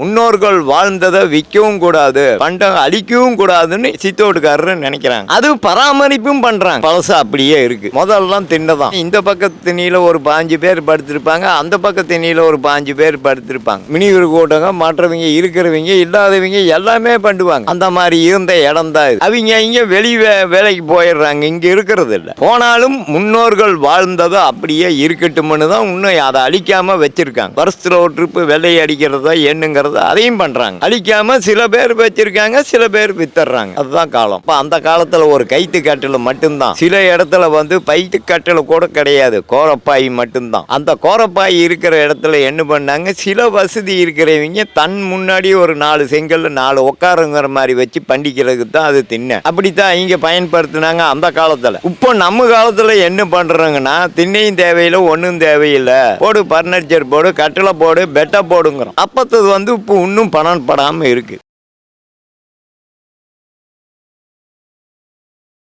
முன்னோர்கள் வாழ்ந்ததை விற்கவும் கூடாது பண்டம் அழிக்கவும் கூடாதுன்னு சித்தோட்டுக்காரர் நினைக்கிறாங்க. அது பராமரிப்பும் பண்றாங்க. பழசு அப்படியே இருக்கு. முதல்லாம் தின்னதான். இந்த பக்கத்து திணியில ஒரு பாஞ்சு பேர் படுத்திருப்பாங்க அந்த பக்கத்து திணியில ஒரு பாஞ்சு பேர் படுத்திருப்பாங்க. மினிவர் கூட்டங்க மற்றவங்க இருக்கிறவங்க இல்லாதவங்க எல்லாமே பண்ணுவாங்க அந்த மாதிரி இருந்த இடம் தான் அவங்க இங்க வெளி வேலைக்கு போயிடுறாங்க. இங்க இருக்கிறது இல்ல போனாலும் முன்னோர்கள் வாழ்ந்ததை அப்படியே இருக்கட்டும்னு தான் இன்னும் அதை அழிக்காம வச்சிருக்காங்க. வருஷத்துல ஒரு ட்ரிப்பு வெள்ளை அடிக்கிறதா என்னங்கிறத அதையும் பண்றாங்க. அழிக்காம சில பேர் வச்சிருக்காங்க சில பேர் வித்துறாங்க அதுதான் காலம். இப்ப அந்த காலத்துல ஒரு கைத்து கட்டில மட்டும்தான். சில இடத்துல வந்து பைத்து கட்டில கூட கிடையாது. கோரப்பாய் மட்டும்தான். அந்த கோரப்பாய் இருக்கிற இடத்துல என்ன பண்ணாங்க? சில வசதி இருக்கிறவங்க தன் முன்னாடி ஒரு நாலு செங்கல் நாலு உட்காருங்கிற மாதிரி வச்சு பண்டிக்கிறதுக்கு தான் அது தின்ன அப்படித்தான் இங்க பயன்படுத்தினாங்க அந்த காலத்துல. இப்போ நம்ம காலத்துல என்ன பண்றாங்கன்னா திண்ணையும் தேவையில்லை ஒன்றும் தேவையில்லை. போடு பர்னிச்சர் போடு கட்டில போடு பெட்டை போடுங்கிறோம். அப்பத்தது வந்து இப்போ இன்னும் பணம் படாம இருக்கு.